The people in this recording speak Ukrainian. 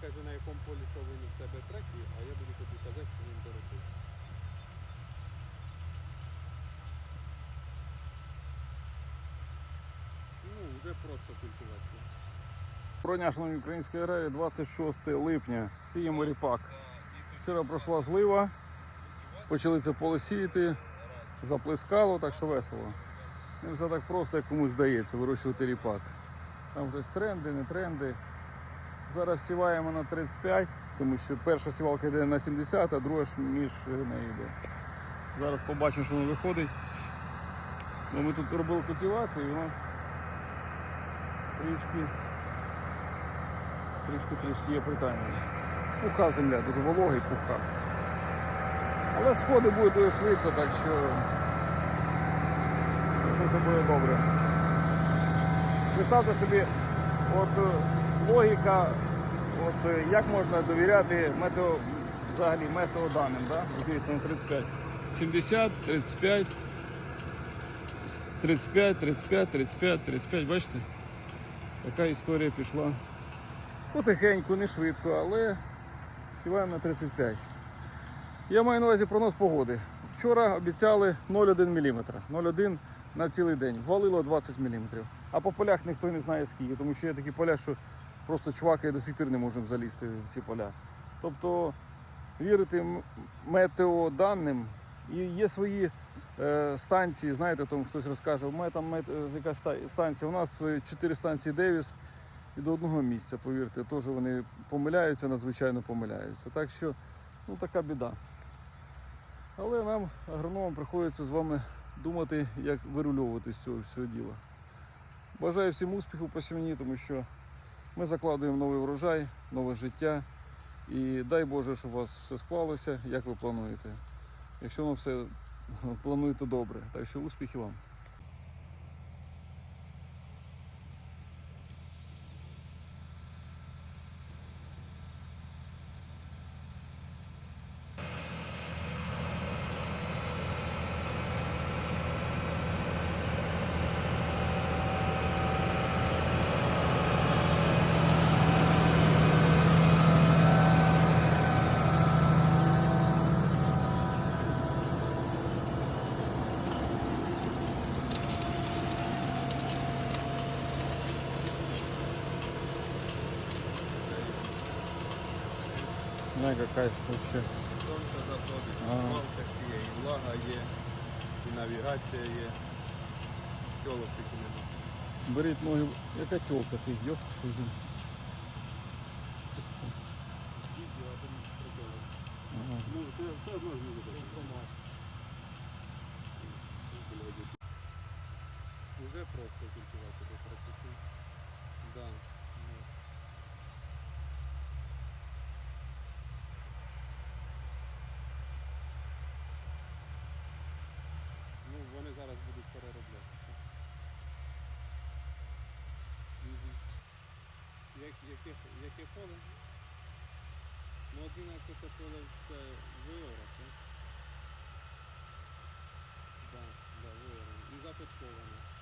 каже, на якому полі що він в тебе треки, а я буду тобі казати, що він доробив. Ну, вже просто культивація. Броня, шановні української раї, 26 липня. Сіємо ріпак. Вчора пройшла злива, почали це поле сіяти, заплескало, так що весело. Не все так просто, як комусь здається, вирощувати ріпак. Там хтось тренди, не тренди. Зараз сіваємо на 35, тому що перша сівалка йде на 70, а друга ж між нею йде. Зараз побачимо, що воно виходить. Бо ми тут робили культивацію і воно трішки трішки-трішки є притаймення. Пуха земля, дуже вологий пуха. Але сходи будуть дуже швидко, так що все буде добре. Представте собі, от логіка, от е, як можна довіряти метео, взагалі метеоданим, да? Дивіться на 35. 70, 35, 35, 35, 35, 35, бачите? Така історія пішла. Потихеньку, не швидко, але сіваємо на 35. Я маю на увазі прогноз погоди. Вчора обіцяли 0,1 мм. 0,1 на цілий день. Валило 20 мм. А по полях ніхто не знає скільки, тому що є такі поля, що просто чуваки до сих пір не можемо залізти в ці поля. Тобто вірити метеоданим. І є свої е, станції, знаєте, там хтось розкаже, у мене там е, станція. У нас 4 станції Девіс і до одного місця, повірте, теж вони помиляються, надзвичайно помиляються. Так що, ну така біда. Але нам, агрономам, приходиться з вами думати, як вирульовувати з цього всього діла. Бажаю всім успіху по сім'ї, тому що ми закладуємо новий врожай, нове життя. І дай Боже, щоб у вас все склалося, як ви плануєте. Якщо воно все плануєте добре, так що успіхів вам. Мега кайф вообще. Сонце заходить, Ага. малка є, і влага є, і навігація є. Тілок тільки нема. Беріть ноги. Яка тілка ти йоп твою. Відео, а там приколи. Ага. Ну, це все одно ж не буде. Уже просто культивати до процесу. Да. ну. Ну, вони зараз будуть перероблятися. Мгм. Як, яке, поле? Ну, 11 поле це виора, так? Да, да, виорано. І запитковане.